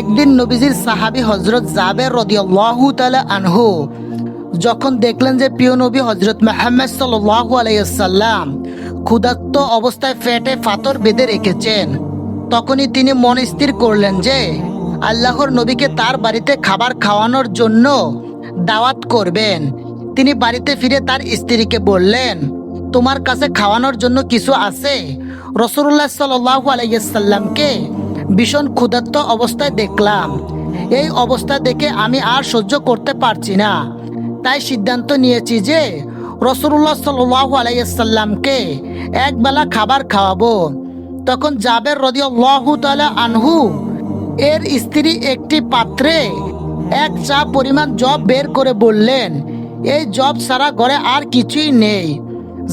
একদিন নবীজির সাহাবি হজরত জাবের তাআলা আনহু যখন দেখলেন যে প্রিয় নবী হজরত মেহাম্মদ সাল্লাল্লাহু আলাইহি সাল্লাম ক্ষুধার্ত অবস্থায় ফেটে পাথর বেঁধে রেখেছেন, তখনই তিনি মন স্থির করলেন যে আল্লাহর নবীকে তার বাড়িতে খাবার খাওয়ানোর জন্য দাওয়াত করবেন। তিনি বাড়িতে ফিরে তার স্ত্রীকে বললেন, তোমার কাছে খাওয়ানোর জন্য কিছু আছে? রসুল্লাহ সাল্লাহু আলাইসাল্লামকে ভীষণ ক্ষুধার্ত অবস্থায় দেখলাম। এই অবস্থা দেখে আমি আর সহ্য করতে পারছি না। তাই সিদ্ধান্ত নিয়েছি যে রসুল্লাহ সাল্লাহু আলাইসাল্লামকে একবেলা খাবার খাওয়াবো। তখন জাবের রদিয়াল্লাহু তাআলা আনহু, এর স্ত্রী একটি পাত্রে এক চা পরিমাণ জব বের করে বললেন, এই জব সারা ঘরে আর কিছুই নেই।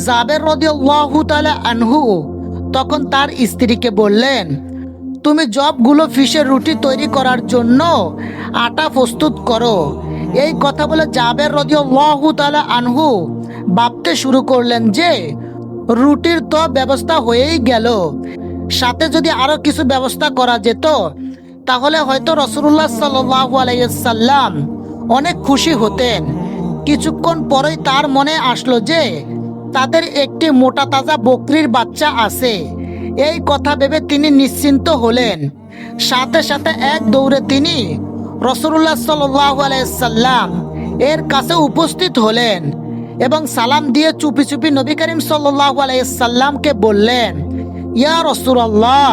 জাবের রদিয়াল্লাহু আনহু তখন তার স্ত্রীকে বললেন তুমি জবগুলো ফিশের রুটি তৈরি করার জন্য আটা প্রস্তুত করো। এই কথা বলে জাবের রদিয়াল্লাহু তাআলা আনহু ভাবতে শুরু করলেন যে, রুটির তো ব্যবস্থা হয়েই গেল। সাথে যদি আরও কিছু ব্যবস্থা করা যেত, তাহলে হয়তো রসুল্লাহ সাল্লাহু আলাইসাল্লাম অনেক খুশি হতেন। কিছুক্ষণ পরেই তার মনে আসলো যে, তাদের একটি মোটা তাজা বকরির বাচ্চা আছে। এই কথা ভেবে তিনি নিশ্চিন্ত হলেন। সাথে সাথে এক দৌড়ে তিনি রসুল্লাহ সাল্লাহ আলাইসাল্লাম এর কাছে উপস্থিত হলেন এবং সালাম দিয়ে চুপি চুপি নবী করিম আলাইসাল্লামকে বললেন, ইয়া রসুল্লাহ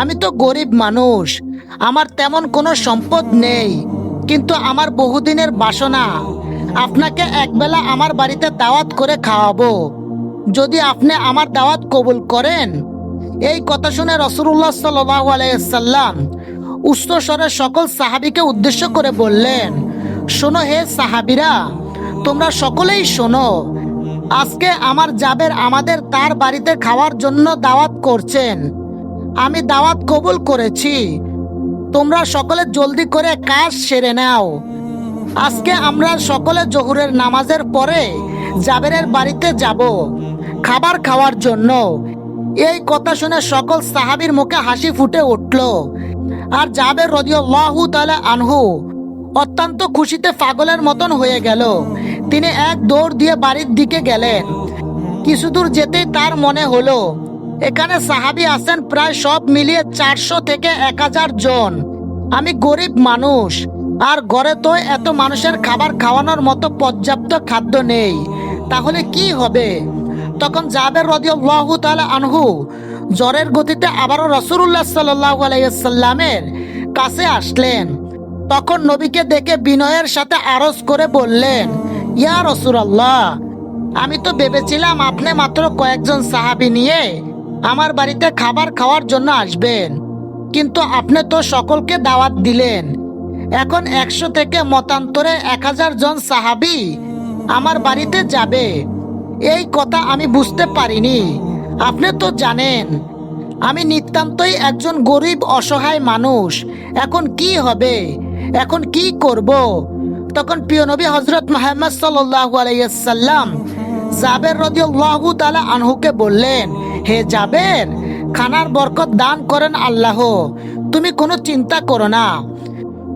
আমি তো গরিব মানুষ, আমার তেমন কোনো সম্পদ নেই, কিন্তু আমার বহুদিনের বাসনা, আপনাকে একবেলা আমার বাড়িতে দাওয়াত করে খাওয়াবো। যদি আপনি আমার দাওয়াত কবুল করেন এই কথা শুনে রসুল্লাহ সাল্লাহ আলাইসাল্লাম স্বরে সকল সাহাবিকে উদ্দেশ্য করে বললেন, শোনো হে সাহাবিরা, তোমরা সকলেই শোনো, আজকে আমার জাবের আমাদের তার বাড়িতে খাওয়ার জন্য দাওয়াত করছেন। আমি দাওয়াত কবুল করেছি। তোমরা সকলে জলদি করে কাজ সেরে নাও। আজকে আমরা সকলে জহুরের নামাজের পরে জাবেরের বাড়িতে যাব, খাবার খাওয়ার জন্য। এই কথা শুনে সকল সাহাবীর মুখে হাসি ফুটে উঠল। আর জাবের রদিয়াল্লাহু তাআলা আনহু অত্যন্ত খুশিতে পাগলের মতন হয়ে গেল। তিনি এক দৌড় দিয়ে বাড়ির দিকে গেলেন। কিছু দূর যেতেই তার মনে হলো, এখানে সাহাবি আছেন প্রায় সব মিলিয়ে চারশো থেকে এক হাজার জন। আমি গরিব মানুষ, আর ঘরে তো এত মানুষের খাবার খাওয়ানোর মতো পর্যাপ্ত খাদ্য নেই। তাহলে কি হবে? তখন জাবের রদিয়াল্লাহু আনহু জ্বরের গতিতে আবারও রসুল্লাহ সাল্লাল্লাহু আলাইসাল্লামের কাছে আসলেন। তখন নবীকে দেখে বিনয়ের সাথে আরজ করে বললেন, ইয়া রসুল্লাহ আমি তো ভেবেছিলাম আপনি মাত্র কয়েকজন সাহাবি নিয়ে আমার বাড়িতে খাবার খাওয়ার জন্য আসবেন, কিন্তু আপনি তো সকলকে দাওয়াত দিলেন। এখন একশো থেকে মতান্তরে এক হাজার জন সাহাবি আমার বাড়িতে যাবে। এই কথা আমি বুঝতে পারিনি। আপনি তো জানেন, আমি নিতান্তই একজন গরিব, অসহায় মানুষ। এখন কি হবে? এখন কি করব? তখন প্রিয় নবী হজরত মোহাম্মদ সাল্লাল্লাহু আলাইসাল্লাম জাবের রদিয়াল্লাহু তাআলা আনহুকে বললেন, হে জাবের, খানার বরকত দান করেন আল্লাহ। তুমি কোনো চিন্তা করো না।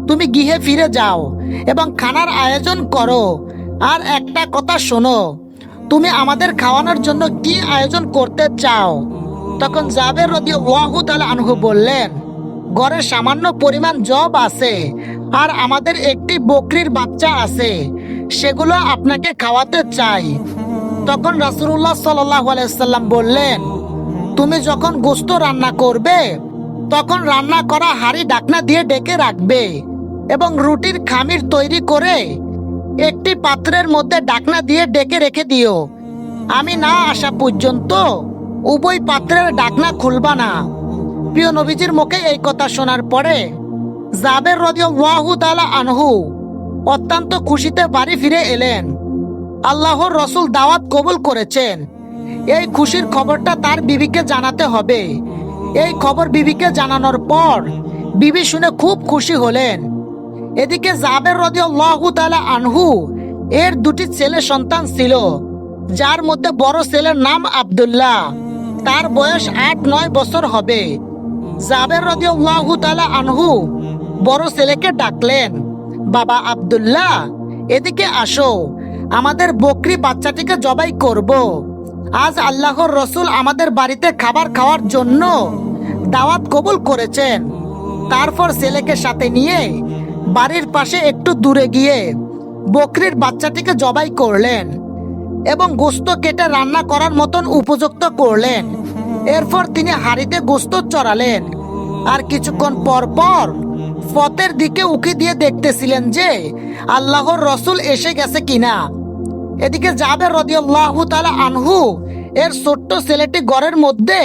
তুমি গৃহে ফিরে যাও এবং খানার আয়োজন করো। আর একটা কথা শোনো তুমি আমাদের খাওয়ানোর জন্য কি আয়োজন করতে চাও? তখন জাবের ওয়াহু তাআলা আনহু বললেন, ঘরে সামান্য পরিমাণ জব আছে আর আমাদের একটি বকরির বাচ্চা আছে, সেগুলো আপনাকে খাওয়াতে চাই। তখন রাসূলুল্লাহ সাল্লাল্লাহু আলাইহি সাল্লাম বললেন, তুমি যখন গোস্ত রান্না করবে, তখন রান্না করা হাড়ি ডাকনা দিয়ে ডেকে রাখবে এবং রুটির খামির তৈরি করে একটি পাত্রের মধ্যে ডাকনা দিয়ে ডেকে রেখে দিও। আমি না আসা পর্যন্ত উভয় পাত্রের ডাকনা খুলবা না। প্রিয় নবীজির মুখে এই কথা শোনার পরে জাবের রদিয়াল্লাহু তাআলা আনহু অত্যন্ত খুশিতে বাড়ি ফিরে এলেন। আল্লাহর রসুল দাওয়াত কবুল করেছেন। এই খুশির খবরটা তার বিবিকে জানাতে হবে। এই খবর বিবিকে জানানোর পর বিবি শুনে খুব খুশি হলেন। এদিকে জাবের রদিয়াল্লাহু তালা আনহু, এর দুটি ছেলে সন্তান ছিল, যার মধ্যে বড় ছেলের নাম আব্দুল্লাহ। তার বয়স আট নয় বছর হবে। জাবের রদিয়াল্লাহু তালা আনহু বড় ছেলেকে ডাকলেন, বাবা আব্দুল্লাহ, এদিকে আসো, আমাদের বকরি বাচ্চাটিকে জবাই করব। আজ আল্লাহর রসুল আমাদের বাড়িতে খাবার খাওয়ার জন্য দাওয়াত কবুল করেছেন। তারপর ছেলেকে সাথে নিয়ে বাড়ির পাশে একটু দূরে গিয়ে বকরির বাচ্চাটিকে জবাই করলেন এবং গোস্ত কেটে রান্না করার মতন উপযুক্ত করলেন। এরপর তিনি হাড়িতে গোস্ত চড়ালেন আর কিছুক্ষণ পর পর ফতের দিকে উকি দিয়ে দেখতেছিলেন যে আল্লাহর রসুল এসে গেছে কিনা। এদিকে যাবে রদিয়াল্লাহু তাআলা আনহু, এর ছোট্ট ছেলেটি ঘরের মধ্যে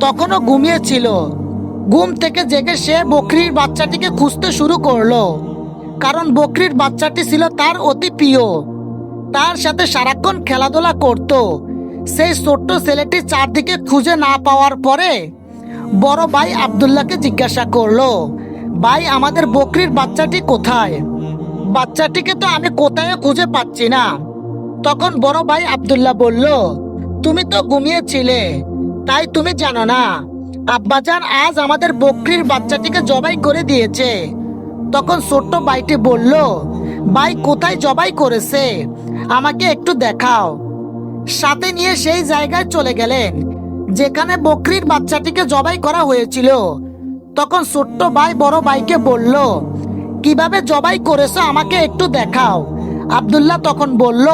তখনও ঘুমিয়েছিল। ঘুম থেকে জেগে সে বকরির বাচ্চাটিকে খুঁজতে শুরু করল। কারণ বকরির বাচ্চাটি ছিল তার অতি প্রিয়। তার সাথে সারাক্ষণ খেলাধুলা করত। সেই ছোট্ট ছেলেটি চারদিকে খুঁজে না পাওয়ার পরে বড় ভাই আব্দুল্লাহকে জিজ্ঞাসা করল, ভাই, আমাদের বকরির বাচ্চাটি কোথায়? বাচ্চাটিকে তো আমি কোথায় খুঁজে পাচ্ছি না। তখন বড় ভাই আব্দুল্লাহ বলল, তুমি তো ঘুমিয়েছিলে, তাই তুমি জানো না। আব্বাজান আজ আমাদের বকরির বাচ্চাটিকে জবাই করে দিয়েছে। তখন ছোট্ট ভাইটি বলল, ভাই, কোথায় জবাই করেছে? আমাকে একটু দেখাও। সাথে নিয়ে সেই জায়গায় চলে গেলেন, যেখানে বকরির বাচ্চাটিকে জবাই করা হয়েছিল। তখন ছোট্ট ভাই বড় ভাইকে বলল, কীভাবে জবাই করেছ আমাকে একটু দেখাও? আব্দুল্লাহ তখন বলল,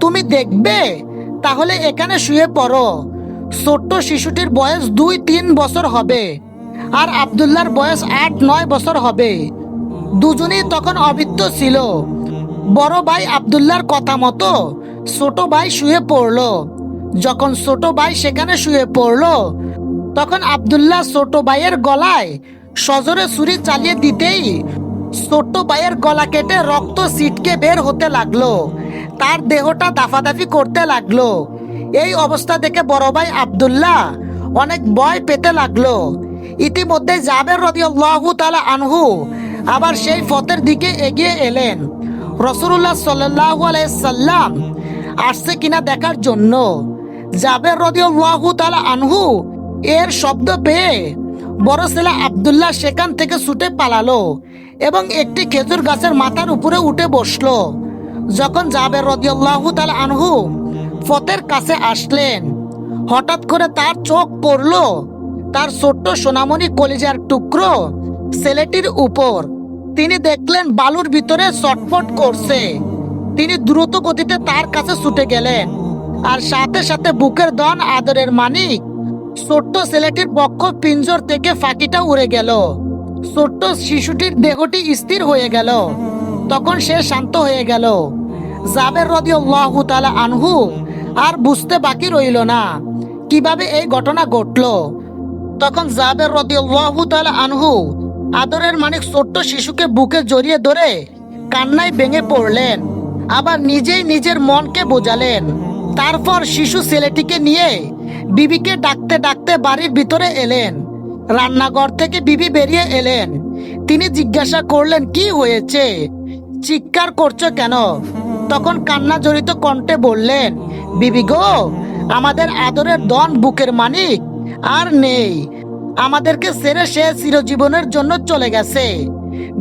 তুমি দেখবে, তাহলে এখানে শুয়ে পড়ো। ছোট্ট শিশুটির বয়স দুই, তিন বছর হবে আর আব্দুল্লাহর বয়স আট, নয় বছর হবে। দুজনেই তখন অবৃত্ত ছিল। বড় ভাই আবদুল্লার কথা মতো ছোট ভাই শুয়ে পড়ল। যখন ছোট ভাই সেখানে শুয়ে পড়ল, তখন আব্দুল্লাহ ছোট ভাইয়ের গলায় সজোরে ছুরি চালিয়ে দিতেই ছোট ভাইয়ের গলা কেটে রক্ত ছিটকে বের হতে লাগল। তার দেহটা দাফাদাফি করতে লাগল। এই অবস্থা দেখে বড় ভাই আব্দুল্লাহ অনেক ভয় পেতে লাগল। ইতিমধ্যে জাবের রদিয়াল্লাহু তাআলা আনহু আবার সেই ফতের দিকে এগিয়ে এলেন। রসুল্লাহ সাল্লাল্লাহু আলাইহি সাল্লাম আসছে কিনা দেখার জন্য। জাবের রদিয়াল্লাহু তাআলা আনহু এর শব্দ পেয়ে বড় ছেলে আব্দুল্লাহ সেখান থেকে ছুটে পালালো এবং একটি খেজুর গাছের মাথার উপরে উঠে বসল। যখন জাবের রদিয়াল্লাহু তাআলা আনহু ফতের কাছে আসলেন। হঠাৎ করে তার চোখ পড়ল। তার ছোট্ট সোনামণি কলিজার টুকরো ছেলেটির উপর। তিনি দেখলেন বালুর ভিতরে চটপট করছে। তিনি দ্রুত গতিতে তার কাছে ছুটে গেলেন। আর সাথে সাথে বুকের দন আদরের মানিক ছোট্ট ছেলেটির পক্ষ পিঞ্জর থেকে ফাঁকিটা উড়ে গেল। ছোট্ট শিশুটির দেহটি স্থির হয়ে গেল। তখন সে শান্ত হয়ে গেল। জাবের রদিয়াল্লাহু তাআলা আনহু আর বুঝতে বাকি রইল না। কীভাবে এই ঘটনা ঘটলো? তখন জাবের আনহু আদরের মানিক ছোট্ট শিশুকে বুকে জড়িয়ে ধরে কান্নায় ভেঙে পড়লেন, আবার নিজেই নিজের মনকে বোঝালেন। তারপর শিশু ছেলেটিকে নিয়ে বিবিকে ডাকতে ডাকতে বাড়ির ভিতরে এলেন। রান্নাঘর থেকে বিবি বেরিয়ে এলেন। তিনি জিজ্ঞাসা করলেন, কি হয়েছে? চিৎকার করছ কেন? তখন কান্না জড়িত কণ্ঠে বললেন, বিবি গো, আমাদের আদরের দন বুকের মানিক আর নেই। আমাদেরকে ছেড়ে সে চিরজীবনের জন্য চলে গেছে।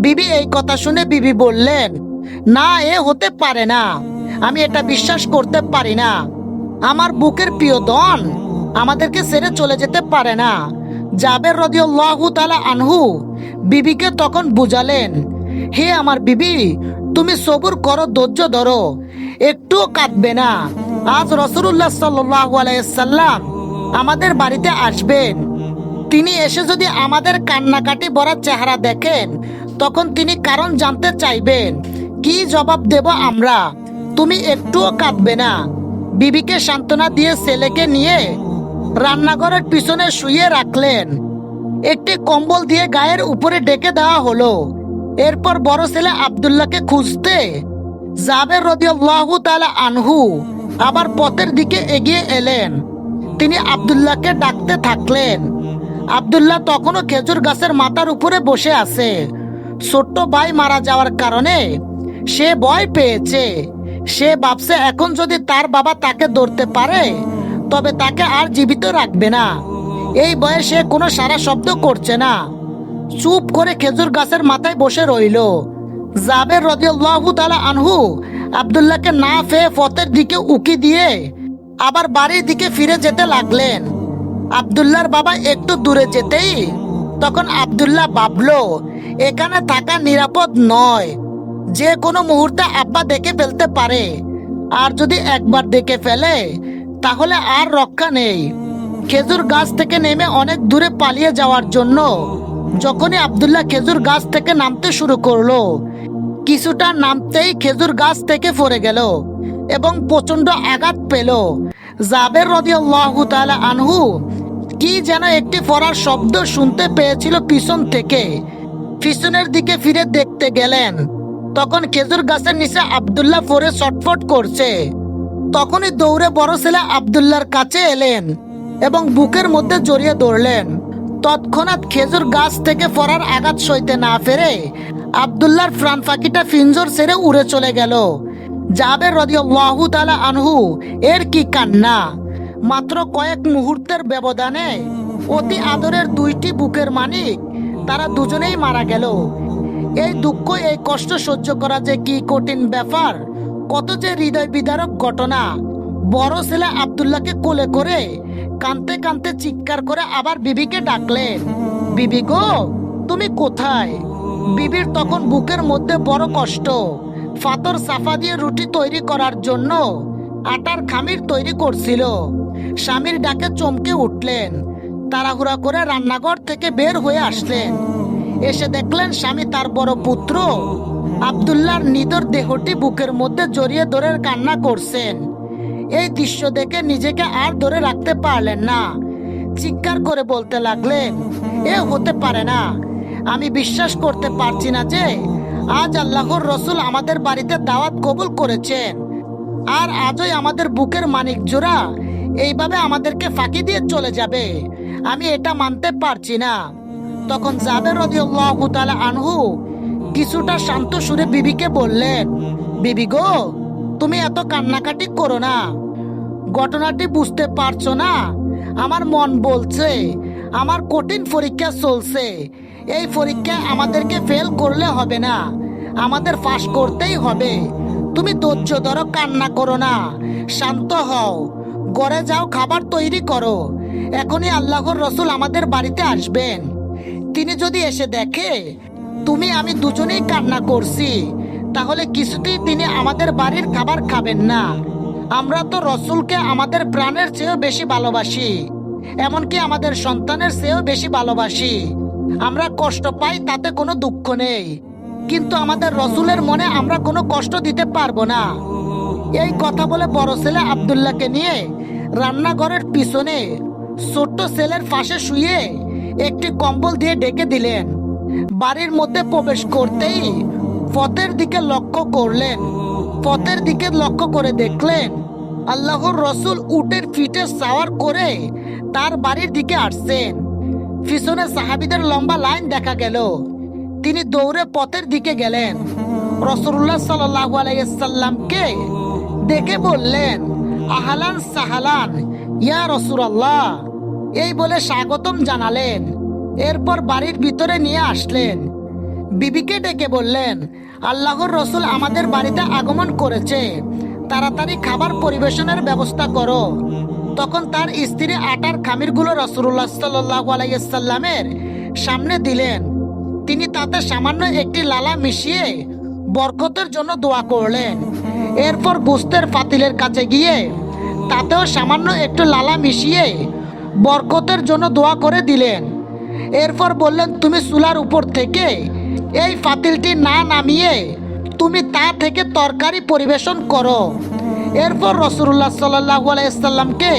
বিবি এই কথা শুনে বিবি বললেন, না, এ হতে পারে না। আমি এটা বিশ্বাস করতে পারি না। আমার বুকের প্রিয় দন আমাদেরকে ছেড়ে চলে যেতে পারে না। জাবের রদিয়াল্লাহু তাআলা আনহু বিবিকে তখন বুঝালেন, হে আমার বিবি তুমি সবুর করো, ধৈর্য ধরো। একটুও কাঁদবে না। আজ রসুল্লাহ সাল্লাহ আলাইসাল্লাম আমাদের বাড়িতে আসবেন। তিনি এসে যদি আমাদের কান্নাকাটি ভরা চেহারা দেখেন, তখন তিনি কারণ জানতে চাইবেন। কি জবাব দেব আমরা? তুমি একটুও কাঁদবে না। বিবিকে সান্ত্বনা দিয়ে ছেলেকে নিয়ে রান্নাঘরের পিছনে শুয়ে রাখলেন। একটি কম্বল দিয়ে গায়ের উপরে ডেকে দেওয়া হলো। এরপর বড় ছেলে আব্দুল্লাহকে খুঁজতে জাবের রদিয়াল্লাহু তাআলা আনহু আবার পথের দিকে এগিয়ে এলেন। তিনি আব্দুল্লাহকে ডাকতে থাকলেন। আব্দুল্লাহ তখনও খেজুর গাছের মাথার উপরে বসে আছে। ছোট্ট ভাই মারা যাওয়ার কারণে সে ভয় পেয়েছে। সে ভাবছে, এখন যদি তার বাবা তাকে ধরতে পারে, তবে তাকে আর জীবিত রাখবে না। এই বয়সে কোনো সারা শব্দ করছে না। চুপ করে খেজুর গাছের মাথায় বসে রইল। জাবের রদিয়াল্লাহু তালা আনহু আব্দুল্লাহকে না ফেয়ে ফতের দিকে উকি দিয়ে আবার বাড়ির দিকে ফিরে যেতে লাগলেন। আব্দুল্লাহর বাবা একটু দূরে যেতেই তখন আব্দুল্লাহ ভাবলো, এখানে থাকা নিরাপদ নয়। যে কোনো মুহূর্তে আব্বা দেখে ফেলতে পারে। আর যদি একবার দেখে ফেলে, তাহলে আর রক্ষা নেই। খেজুর গাছ থেকে নেমে অনেক দূরে পালিয়ে যাওয়ার জন্য যখনই আব্দুল্লাহ খেজুর গাছ থেকে নামতে শুরু করল, কিছুটা নামতেই খেজুর গাছ থেকে পড়ে গেল এবং প্রচণ্ড আঘাত পেল। জাবের আনহু কি যেন একটি ফরার শব্দ শুনতে পেয়েছিল পিছন থেকে। পিছনের দিকে ফিরে দেখতে গেলেন, তখন খেজুর গাছের নিচে আব্দুল্লাহ ফোরে ছটফট করছে। তখনই দৌড়ে বড় ছেলে আব্দুল্লাহর কাছে এলেন এবং বুকের মধ্যে জড়িয়ে ধরলেন। তৎক্ষণাৎ খেজুর গাছ থেকে পড়ার আঘাত সইতে না ফেরে আব্দুল্লাহর প্রাণ পাখিটা ফিঞ্জর ছেড়ে উড়ে চলে গেল। জাবের রদিয়াল্লাহু তাআলা আনহু, এর কি কান্না? মাত্র কয়েক মুহূর্তের ব্যবধানে অতি আদরের দুইটি বুকের মানিক, তারা দুজনেই মারা গেল। এই দুঃখ, এই কষ্ট সহ্য করা যে কি কঠিন ব্যাপার, কত যে হৃদয় বিদারক ঘটনা। বড় ছেলে আব্দুল্লাহকে কোলে করে কানতে কানতে চিৎকার করে আবার বিবিকে ডাকলেন। বিবি গো, তুমি কোথায়? বিবির তখন বুকের মধ্যে বড় কষ্ট। ফাতর সাফা দিয়ে রুটি তৈরি করার জন্য আটার খামির তৈরি করছিল। স্বামীর ডাকে চমকে উঠলেন। তাড়াহুড়া করে রান্নাঘর থেকে বের হয়ে আসলেন। এসে দেখলেন স্বামী তার বড় পুত্র আব্দুল্লাহর নিদর দেহটি বুকের মধ্যে জড়িয়ে ধরে কান্না করছেন। এই দৃশ্য দেখে নিজেকে আর ধরে রাখতে পারলেন না। চিৎকার করে বলতে লাগলেন এ হতে পারে না। আমি বিশ্বাস করতে পারছি না যে, আজ আল্লাহর রসুল আমাদের বাড়িতে দাওয়াত কবুল করেছেন। আর আজই আমাদের বুকের মানিক জোড়া এইভাবে আমাদেরকে ফাঁকি দিয়ে চলে যাবে। আমি এটা মানতে পারছি না। তখন জাবের রদিয়াল্লাহু তাআলা আনহু কিছুটা শান্ত সুরে বিবিকে বললেন, বিবি গো তুমি এত কান্নাকাটি করো না। ঘটনাটি বুঝতে পারছ না? আমার মন বলছে, আমার কঠিন পরীক্ষা চলছে। এই পরীক্ষা আমাদেরকে ফেল করলে হবে না। আমাদের পাস করতেই হবে। তুমি ধৈর্য ধরো, কান্না করো না। শান্ত হও। ঘরে যাও, খাবার তৈরি করো। এখনই আল্লাহর রসুল আমাদের বাড়িতে আসবেন। তিনি যদি এসে দেখে, তুমি, আমি দুজনেই কান্না করছি। তাহলে কিছুতেই তিনি আমাদের বাড়ির খাবার খাবেন না। আমরা তো রসুলকে আমাদের প্রাণের চেয়েও বেশি ভালোবাসি, এমনকি আমাদের সন্তানের চেয়েও বেশি ভালোবাসি। আমরা কষ্ট পাই, তাতে কোনো দুঃখ নেই। কিন্তু আমাদের রসুলের মনে আমরা কোনো কষ্ট দিতে পারব না। এই কথা বলে বড় ছেলে আব্দুল্লাহকে নিয়ে রান্নাঘরের পিছনে ছোট্ট ছেলের পাশে শুয়ে একটি কম্বল দিয়ে ডেকে দিলেন। বাড়ির মধ্যে প্রবেশ করতেই পথের দিকে লক্ষ্য করলেন। পথের দিকে লক্ষ্য করে দেখলেন, আল্লাহর রসুল উটের ফিটে সাওয়ার করে তার বাড়ির দিকে আসছেন। পিছনে সাহাবিদের লম্বা লাইন দেখা গেল। তিনি দৌড়ে পথের দিকে গেলেন। রসুল্লাহ সাল্লাহ দেখে বললেন, আহালান সাহালান, ইয়া রসুল্লাহ এই বলে স্বাগতম জানালেন। এরপর বাড়ির ভিতরে নিয়ে আসলেন। বিবিকে ডেকে বললেন, আল্লাহর রসুল আমাদের বাড়িতে আগমন করেছে। তাড়াতাড়ি খাবার পরিবেশনের ব্যবস্থা করো। তখন তার স্ত্রী আটার খামিরগুলো রসুল্লাহ সাল্লাহ আলাইসাল্লামের সামনে দিলেন। তিনি তাতে সামান্য একটি লালা মিশিয়ে বরকতের জন্য দোয়া করলেন। এরপর গোস্তের পাতিলের কাছে গিয়ে তাতেও সামান্য একটু লালা মিশিয়ে বরকতের জন্য দোয়া করে দিলেন। এরপর বললেন, তুমি চুলার উপর থেকে এই ফাতিলটি না নামিয়ে তুমি তা থেকে তরকারি পরিবেশন করো। এরপর রসুল্লাহ সাল্লাহ আলাইসাল্লামকে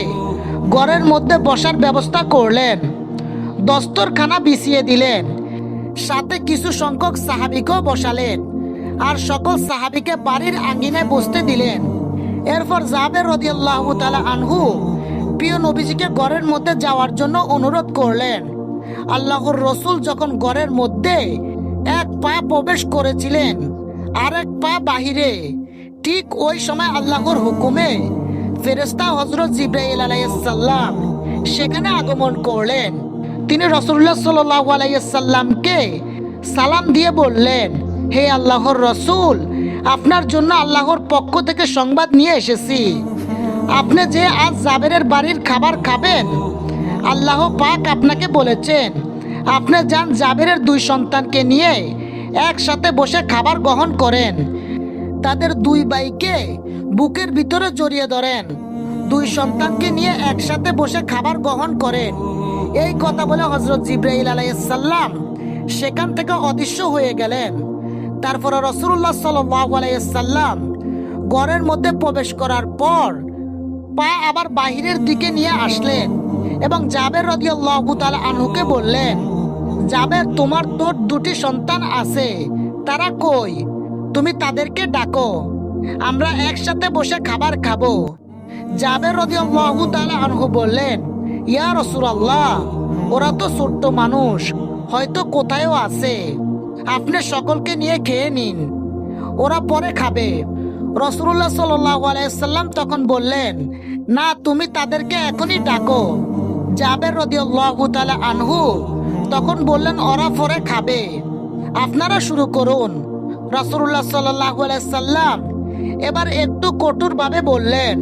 ঘরের মধ্যে বসার ব্যবস্থা করলেন। দস্তরখানা বিছিয়ে দিলেন। সাথে কিছু সংখ্যক সাহাবিকেও বসালেন আর সকল সাহাবিকে বাড়ির আঙ্গিনায় বসতে দিলেন। এরপর জাবের রদিয়াল্লাহ তালা আনহু প্রিয় নবীজিকে ঘরের মধ্যে যাওয়ার জন্য অনুরোধ করলেন। আল্লাহর রসুল যখন ঘরের মধ্যে এক পা প্রবেশ করেছিলেন আর এক পা বাহিরে, ঠিক ওই সময় আল্লাহর হুকুমে ফেরেস্তা হজরত জিব্রাইল আলাইসাল্লাম সেখানে আগমন করলেন। তিনি রসুল্লাহ সাল্লাইসাল্লামকে সালাম দিয়ে বললেন, হে আল্লাহর রসুল, আপনার জন্য আল্লাহর পক্ষ থেকে সংবাদ নিয়ে এসেছি। আপনি যে আজ জাবেরের বাড়ির খাবার খাবেন আল্লাহ পাক আপনাকে বলেছেন আপনি যান জাবেরের দুই সন্তানকে নিয়ে একসাথে বসে খাবার গ্রহণ করেন। তাদের দুই ভাইকে বুকের ভিতরে জড়িয়ে ধরেন। দুই সন্তানকে নিয়ে একসাথে বসে খাবার গ্রহণ করেন। এই কথা বলে হজরত জিব্রাইল আলাইসাল্লাম সেখান থেকে অদৃশ্য হয়ে গেলেন। তারপরে রসুল্লাহ সাল্লাম ঘরের মধ্যে প্রবেশ করার পর পা আবার বাহিরের দিকে নিয়ে আসলেন। এবং জাবের রদিয়াল্লাহু তাআলা আনহুকে বললেন জাবের, তোমার তোর দুটি সন্তান আছে, তারা কই? তুমি তাদেরকে ডাকো, আমরা একসাথে বসে খাবার খাব। জাবের রদিয়াল্লাহু তাআলা আনহু বললেন, ইয়া রাসূলুল্লাহ, ওরা তো ছোট্ট মানুষ, হয়তো কোথায়ও আছে। আপনি সকলকে নিয়ে খেয়ে নিন। ওরা পরে খাবে। রসুল্লাহ সাল্লাম তখন বললেন, না, তুমি তাদেরকে এখনই ডাকো। জাবের রদিয়াল্লাহু তাআলা আনহু তখন বললেন, ওরা পরে খাবে। আপনারা শুরু করুন। রসুল্লাহ সাল্লাম এবার একটু কঠোরভাবে বললেন,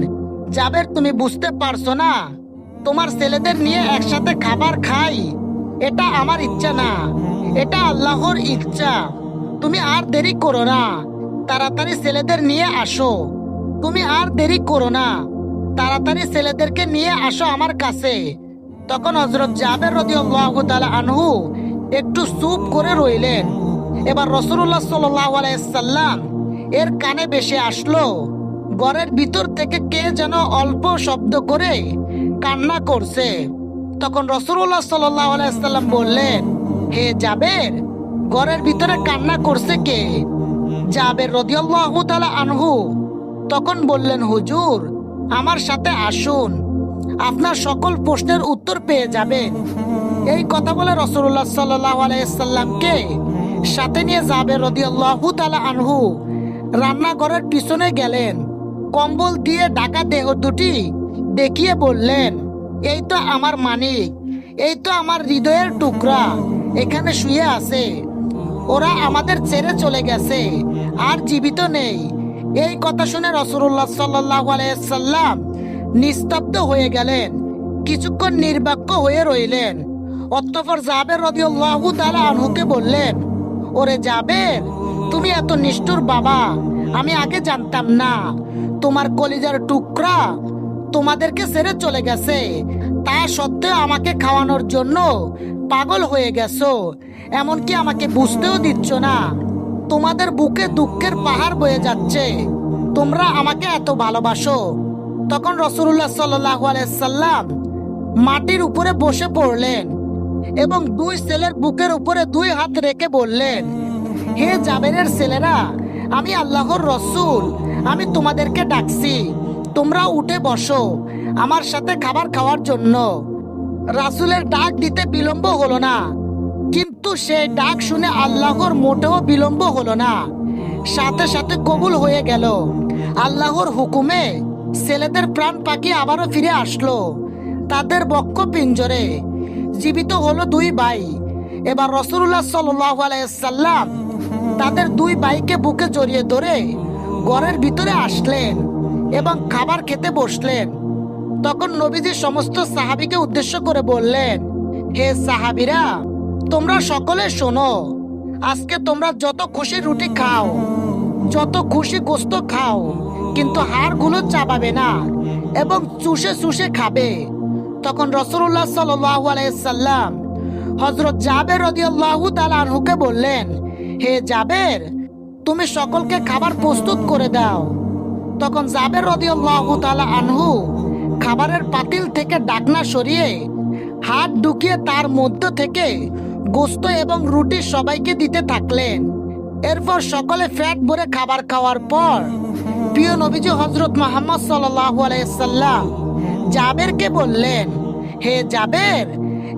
জাবের তুমি বুঝতে পারছ না, তোমার ছেলেদের নিয়ে একসাথে খাবার খাই। এটা আমার ইচ্ছা না। এটা আল্লাহর ইচ্ছা। তুমি আর দেরি করো না। তাড়াতাড়ি ছেলেদের নিয়ে আসো। তুমি আর দেরি করো না। তাড়াতাড়ি ছেলেদেরকে নিয়ে আসো আমার কাছে। তখন হজরত জাবের তাআলা আনহু একটু চুপ করে রইলেন। এবার রসুল্লাহ সাল্লাম এর কানে বেশি আসলো, ঘরের ভিতর থেকে কে যেন অল্প শব্দ করে কান্না করছে। তখন রসুল্লাহ সাল্লাম বললেন, হে জাবের, ঘরের ভিতরে কান্না করছে কে? জাবের রদিয়াল্লাহু আনহু তখন বললেন, হুজুর, আমার সাথে আসুন। আপনার সকল প্রশ্নের উত্তর পেয়ে যাবেন এই কথা বলে রসুল্লাহ সাল্লাহ আলাইসাল্লামকে সাথে নিয়ে যাবে রদিয়াল্লাহু তাআলা আনহু রান্নাঘরের পিছনে গেলেন। কম্বল দিয়ে ডাকা দেহ দুটি দেখিয়ে বললেন, এই তো আমার মানিক, এই তো আমার হৃদয়ের টুকরা, এখানে শুয়ে আছে। ওরা আমাদের ছেড়ে চলে গেছে, আর জীবিত নেই। এই কথা শুনে রসুল্লাহ সাল্লাহ আলাইসাল্লাম নিস্তব্ধ হয়ে গেলেন। কিছুক্ষণ নির্বাক্য হয়ে রইলেন। অতঃপর জাবের রদিয়াল্লাহু তাআলা আনহুকে বললেন, ওরে জাবের, তুমি এত নিষ্ঠুর বাবা, আমি আগে জানতাম না। তোমার কলিজার টুকরা তোমাদেরকে ছেড়ে চলে গেছে। তা সত্ত্বেও আমাকে খাওয়ানোর জন্য পাগল হয়ে গেছো। এমনকি আমাকে বুঝতেও দিচ্ছ না। তোমাদের বুকে দুঃখের পাহাড় বয়ে যাচ্ছে। তোমরা আমাকে এত ভালোবাসো। তখন রসুল্লাহ সাল্লাহ আলাইসাল্লাম মাটির উপরে বসে পড়লেন এবং দুই ছেলের বুকের উপরে দুই হাত রেখে বললেন, হে জাবেরের ছেলেরা, আমি আল্লাহর রসুল, আমি তোমাদেরকে ডাকছি, তোমরা উঠে বসো আমার সাথে খাবার খাওয়ার জন্য। রাসুলের ডাক দিতে বিলম্ব হলো না, কিন্তু সেই ডাক শুনে আল্লাহর মোটেও বিলম্ব হলো না। সাথে সাথে কবুল হয়ে গেল। আল্লাহর হুকুমে ছেলেদের প্রাণ পাখি আবারও ফিরে আসলো। তাদের বক্ষ পিঞ্জরে। জীবিত হলো দুই ভাই। এবার রসুল্লাহ সাল্লাম তাদের দুই ভাইকে বুকে জড়িয়ে ধরে ঘরের ভিতরে আসলেন এবং খাবার খেতে বসলেন। তখন নবীজি সমস্ত সাহাবিকে উদ্দেশ্য করে বললেন, হে সাহাবিরা, তোমরা সকলে শোনো, আজকে তোমরা যত খুশি রুটি খাও, যত খুশি গোস্ত খাও কিন্তু হাড়গুলো চাবাবে না এবং চুষে চুষে খাবে। তখন রসুল্লাহ সাল্লাম হজরত জাবের রদিয়াল্লাহু বললেন, হে জাবের, তুমি সকলকে খাবার প্রস্তুত করে দাও। তখন জাবের রদিয়াল্লাহু তাআলা আনহু খাবারের পাতিল থেকে ডাকনা সরিয়ে হাত ঢুকিয়ে তার মধ্য থেকে গোস্ত এবং রুটি সবাইকে দিতে থাকলেন। এরপর সকলে ফ্যাট ভরে খাবার খাওয়ার পর প্রিয় নবীজি হজরত মোহাম্মদ সাল্লাম জাবেরকে বললেন, হে জাবের,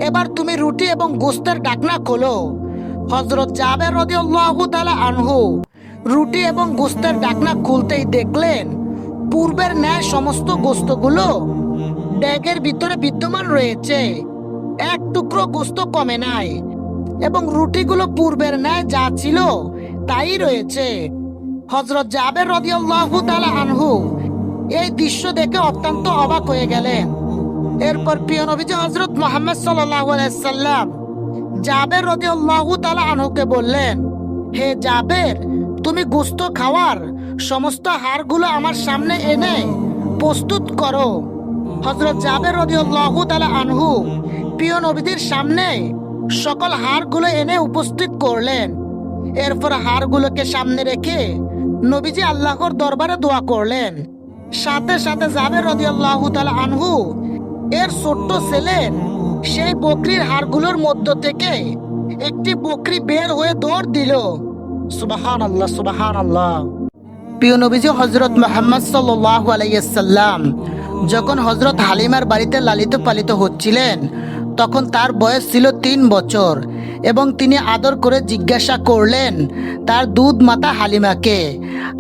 এবার তুমি রুটি এবং গোস্তের ডাকনা খোলো। হজরত জাবের রদিয়াল্লাহু তাআলা আনহু রুটি এবং গোস্তের ডাকনা খুলতেই দেখলেন, পূর্বের ন্যায় সমস্ত গোস্তগুলো ব্যাগের ভিতরে বিদ্যমান রয়েছে। এক টুকরো গোস্ত কমে নাই এবং রুটিগুলো পূর্বের ন্যায় যা ছিল তাই রয়েছে। হজরত জাবের রদিয়াল্লাহু তাআলা আনহু এই দৃশ্য দেখে অত্যন্ত অবাক হয়ে গেলেন। এরপর প্রিয় নবীজি হজরত মোহাম্মদ সাল্লাম জাবের রদিয়াল্লাহু তাআলা আনহুকে বললেন, হে জাবের, তুমি গোস্ত খাওয়ার সমস্ত হাড়গুলো আমার সামনে এনে প্রস্তুত করো। হজরত জাবের রদিয়াল্লাহু তাআলা আনহু প্রিয় নবীদের সামনে সকল হাড়গুলো এনে উপস্থিত করলেন। এরপর হাড়গুলোকে সামনে রেখে নবীজি আল্লাহর দরবারে দোয়া করলেন। সাথে সাথে জাবের রদিয়াল্লাহু তাআলা আনহু, এর ছোট্ট ছেলের সেই বকরির হাড়গুলোর মধ্য থেকে একটি বকরি বের হয়ে দৌড় দিল। সুবাহান আল্লাহ সুবাহান আল্লাহ প্রিয় নবীজি হজরত মোহাম্মদ সাল্লাহ আলাইসাল্লাম যখন হজরত হালিমার বাড়িতে লালিত পালিত হচ্ছিলেন তখন তার বয়স ছিল তিন বছর এবং তিনি আদর করে জিজ্ঞাসা করলেন, তার দুধ মাতা হালিমাকে,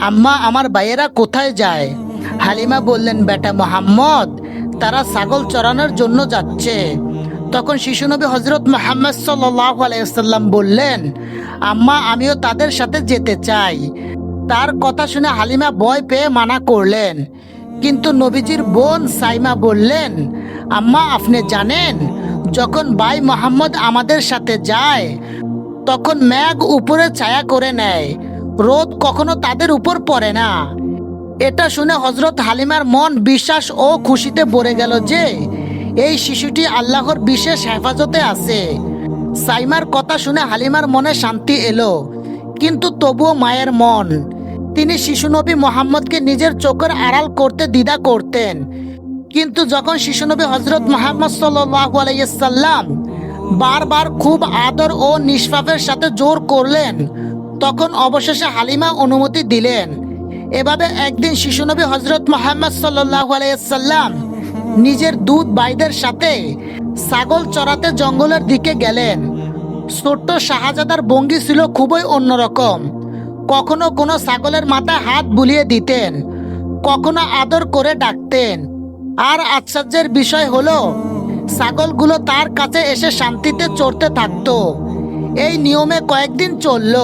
আম্মা আমার ভাইয়েরা কোথায় যায়? হালিমা বললেন, বেটা মোহাম্মদ, তারা ছাগল চড়ানোর জন্য যাচ্ছে। তখন শিশুনবী হজরত মোহাম্মদ সাল্লাহ আলাইসাল্লাম বললেন, আম্মা, আমিও তাদের সাথে যেতে চাই। তার কথা শুনে হালিমা ভয় পেয়ে মানা করলেন। কিন্তু নবীজির বোন সাইমা বললেন, আম্মা, আপনি জানেন যখন ভাই মোহাম্মদ আমাদের সাথে যায়, তখন ম্যাগ উপরে ছায়া করে নেয়। রোদ কখনো তাদের উপর পড়ে না। এটা শুনে হজরত হালিমার মন বিশ্বাস ও খুশিতে ভরে গেল যে, এই শিশুটি আল্লাহর বিশেষ হেফাজতে আছে। সাইমার কথা শুনে হালিমার মনে শান্তি এলো, কিন্তু তবুও মায়ের মন। তিনি শিশু নবী মোহাম্মদকে নিজের চোখের আড়াল করতে দ্বিধা করতেন। কিন্তু যখন শিশুনবী হজরত মোহাম্মদ সাল্লাম বারবার খুব আদর ও নিষ্পাপের সাথে জোর করলেন, তখন অবশেষে হালিমা অনুমতি দিলেন। এভাবে একদিন শিশুনবী হজরত মোহাম্মদ সাল্লাম নিজের দুধ বাইদের সাথে ছাগল চড়াতে জঙ্গলের দিকে গেলেন। ছোট্ট শাহজাদার বঙ্গি ছিল খুবই অন্যরকম। কখনো কোনো ছাগলের মাথায় হাত বুলিয়ে দিতেন, কখনো আদর করে ডাকতেন। আর আশ্চর্যের বিষয় হলো, ছাগলগুলো তার কাছে এসে শান্তিতে চড়তে থাকতো। এই নিয়মে কয়েকদিন চলল।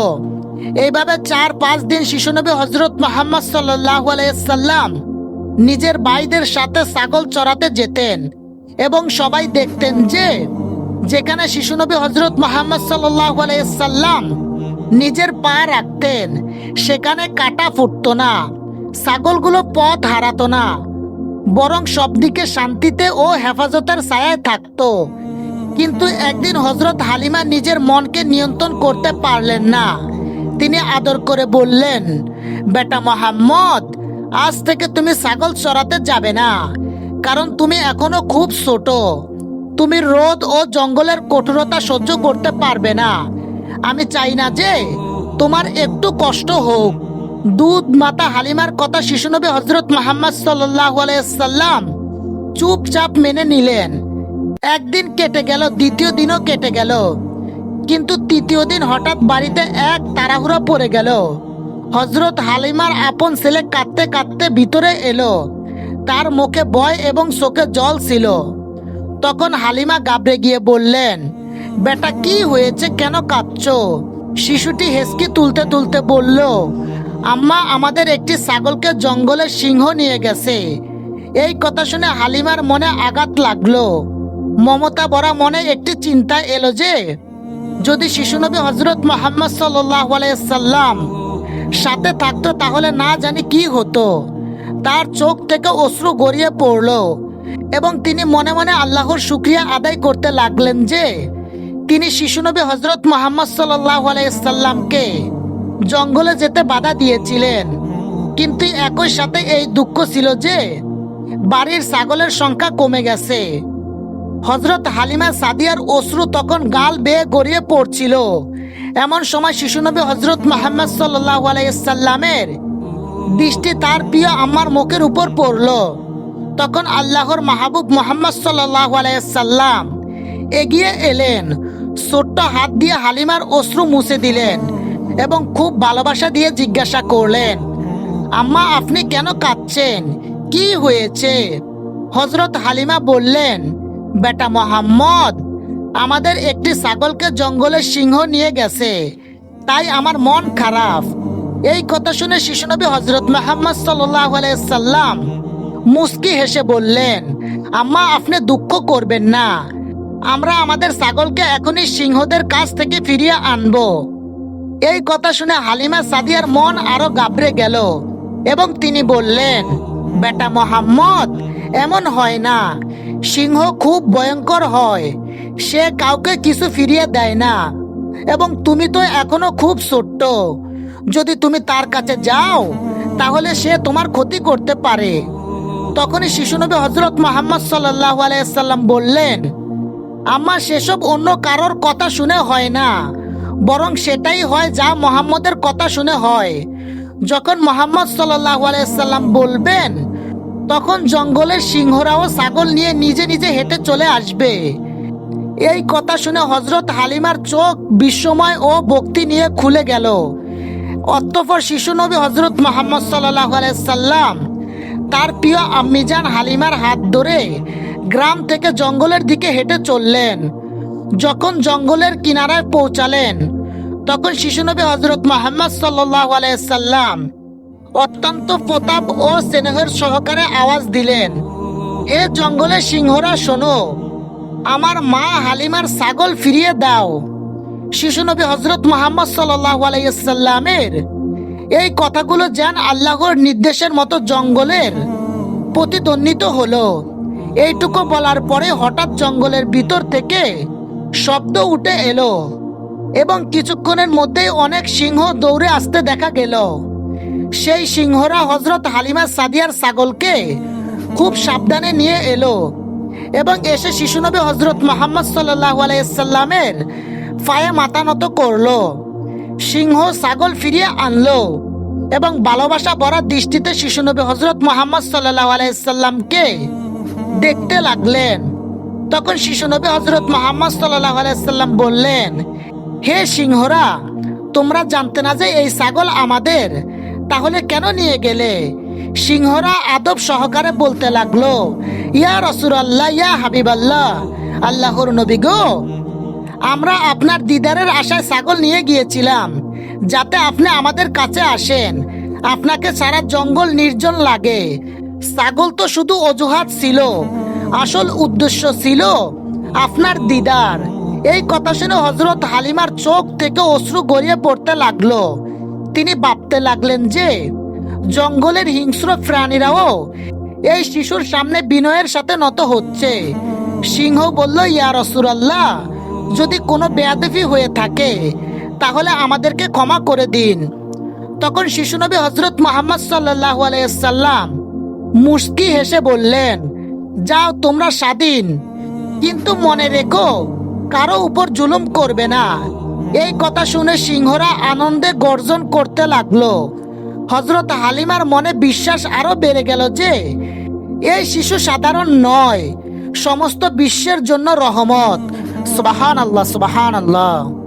এইভাবে চার, পাঁচ দিন শিশুনবী হজরত মোহাম্মদ আলাইসাল্লাম নিজের ভাইদের সাথে ছাগল চড়াতে যেতেন এবং সবাই দেখতেন যে, যেখানে শিশুনবী হজরত মোহাম্মদ আলাইসাল্লাম নিজের পা রাখতেন, সেখানে কাটা ফুটতো না, ছাগলগুলো পথ হারাতো না। বরং সব দিকে শান্তিতে ও হেফাজতের ছায়ায় থাকতো। কিন্তু একদিন হজরত হালিমা নিজের মনকে নিয়ন্ত্রণ করতে পারলেন না। তিনি আদর করে বললেন, বেটা মোহাম্মদ, আজ থেকে তুমি ছাগল চড়াতে যাবে না, কারণ তুমি এখনও খুব ছোট। তুমি রোদ ও জঙ্গলের কঠোরতা সহ্য করতে পারবে না। আমি চাই না যে তোমার একটু কষ্ট হোক। দুধ মাতা হালিমার কথা শিশু শিশুনবী হজরত মোহাম্মদ সাল্লাম চুপচাপ মেনে নিলেন। একদিন কেটে গেল, দ্বিতীয় দিনও কেটে গেল। কিন্তু তৃতীয় দিন হঠাৎ বাড়িতে এক তাড়াহুড়া পড়ে গেল। হজরত হালিমার আপন ছেলে কাঁদতে কাঁদতে ভিতরে এলো। তার মুখে ভয় এবং চোখে জল ছিল। তখন হালিমা গাবড়ে গিয়ে বললেন, বেটা, কি হয়েছে? কেন কাঁদছ? শিশুটি হেসকি তুলতে তুলতে বলল আম্মা আমাদের একটি ছাগলকে জঙ্গলের সিংহ নিয়ে গেছে। এই কথা শুনে হালিমার মনে আঘাত লাগল। মমতা বরা মনে একটি চিন্তা এলো যে, যদি শিশুনবী হজরত মোহাম্মদ সাল্লাম সাথে থাকতো তাহলে না জানি কি হতো। তার চোখ থেকে অশ্রু গড়িয়ে পড়ল এবং তিনি মনে মনে আল্লাহর শুক্রিয়া আদায় করতে লাগলেন যে, তিনি শিশুনবী হজরত মোহাম্মদ সাল্লামকে জঙ্গলে যেতে বাধা দিয়েছিলেন। কিন্তু একই সাথে এই দুঃখ ছিল যে, বাড়ির ছাগলের সংখ্যা কমে গেছে। হজরত হালিমা সাদিয়ার অশ্রু তখন গাল বেয়ে গড়িয়ে পড়ছিল। এমন সময় শিশুনবী হজরত মোহাম্মদ সাল্লাহ আলাইসাল্লামের দৃষ্টি তার প্রিয় আমার মুখের উপর পড়ল। তখন আল্লাহর মাহবুব মোহাম্মদ সাল্লাহ এগিয়ে এলেন। ছোট্ট হাত দিয়ে হালিমার অশ্রু মুছে দিলেন। এবং খুব ভালোবাসা দিয়ে জিজ্ঞাসা করলেন, আম্মা, আপনি কেন কাঁদছেন? কি হয়েছে? হজরত হালিমা বললেন, বেটা মোহাম্মদ, আমাদের একটি ছাগলকে জঙ্গলে সিংহ নিয়ে গেছে, তাই আমার মন খারাপ। এই কথা শুনে শিশুনবী হজরত মোহাম্মদ সাল্লাম মুস্কি হেসে বললেন, আম্মা, আপনি দুঃখ করবেন না। আমরা আমাদের ছাগলকে এখনই সিংহদের কাছ থেকে ফিরিয়ে আনব। এই কথা শুনে হালিমা সাদিয়ার মন আরও গাবড়ে গেল এবং তিনি বললেন, বেটা মোহাম্মদ, এমন হয় না। সিংহ খুব ভয়ঙ্কর হয়। সে কাউকে কিছু ফিরিয়ে দেয় না। এবং তুমি তো এখনও খুব ছোট্ট। যদি তুমি তার কাছে যাও, তাহলে সে তোমার ক্ষতি করতে পারে। তখনই শিশুনবী হজরত মোহাম্মদ সাল্লাহ আলাইসাল্লাম বললেন আমার সেসব অন্য কারোর কথা শুনে হয় না। বরং সেটাই হয় যা মোহাম্মদের কথা শুনে হয়। যখন মোহাম্মদ আলাইসাল্লাম বলবেন, তখন জঙ্গলের সিংহরাও ছাগল নিয়ে নিজে নিজে হেঁটে চলে আসবে। এই কথা শুনে হজরত হালিমার চোখ বিশ্বময় ও ভক্তি নিয়ে খুলে গেল। অতঃপর শিশু নবী হজরত মোহাম্মদ সাল্লাহ আলাইসাল্লাম তার প্রিয় আম্মিজান হালিমার হাত ধরে গ্রাম থেকে জঙ্গলের দিকে হেঁটে চললেন। যখন জঙ্গলের কিনারায় পৌঁছালেন, তখন শিশুনবী হজরত মোহাম্মদ আলাইসাল্লাম অত্যন্ত প্রতাপ ও স্নেহের সহকারে আওয়াজ দিলেন, এ জঙ্গলের সিংহরা শোনো, আমার মা হালিমার ছাগল ফিরিয়ে দাও। শিশুনবী হজরত মোহাম্মদ সাল্লাহ এই কথাগুলো যেন আল্লাহর নির্দেশের মতো জঙ্গলের প্রতিদ্বন্দ্বিত হলো। এইটুকু বলার পরে হঠাৎ জঙ্গলের ভিতর থেকে শব্দ উঠে এলো এবং কিছুক্ষণের মধ্যেই অনেক সিংহ দৌড়ে আসতে দেখা গেল। সেই সিংহরা হজরত হালিমা সাদিয়ার ছাগলকে খুব সাবধানে নিয়ে এলো এবং এসে শিশুনবী হজরত মোহাম্মদ সাল্লাহ আলাইসাল্লামের পায়ে মাথা নত করল। সিংহ ছাগল ফিরিয়ে আনলো এবং ভালোবাসা ভরা দৃষ্টিতে শিশুনবী হজরত মোহাম্মদ সাল্লাহ আলাইসাল্লামকে দেখতে লাগলেন। তখন শিশু নবী হজরত মোহাম্মদ সাল্লাহ আলাইসাল্লাম বললেন, হে সিংহরা, তোমরা জানতে না যে এই ছাগল আমাদের? তাহলে কেন নিয়ে গেলে? সিংহরা আদব সহকারে বলতে লাগল, ইয়া রসুরাল্লাহ ইয়া হাবিব আল্লাহ আল্লাহর নবী গো, আমরা আপনার দিদারের আশায় ছাগল নিয়ে গিয়েছিলাম, যাতে আপনি আমাদের কাছে আসেন। আপনাকে সারা জঙ্গল নির্জন লাগে। ছাগল তো শুধু অজুহাত ছিল। আসল উদ্দেশ্য ছিল আপনার দিদার। এই কথা শুনে হজরত হালিমার চোখ থেকে অশ্রু গড়িয়ে পড়তে লাগল। তিনি ভাবতে লাগলেন যে, জঙ্গলের হিংস্র প্রাণীরাও এই শিশুর সামনে বিনয়ের সাথে নত হচ্ছে। সিংহ বলল, ইয়া রসুরাল্লাহ যদি কোনো বেয়াদফি হয়ে থাকে, তাহলে আমাদেরকে ক্ষমা করে দিন। তখন শিশু নবী হজরত মোহাম্মদ সাল্লাহ আলাইসাল্লাম মুস্কি হেসে বললেন যাও, তোমরা স্বাধীন। কিন্তু মনে রেখো, কারও উপর জুলুম করবে না। এই কথা শুনে সিংহরা আনন্দে গর্জন করতে লাগল। হজরত হালিমার মনে বিশ্বাস আরও বেড়ে গেল যে, এই শিশু সাধারণ নয়, সমস্ত বিশ্বের জন্য রহমত। সুবাহান আল্লাহ সুবাহান আল্লাহ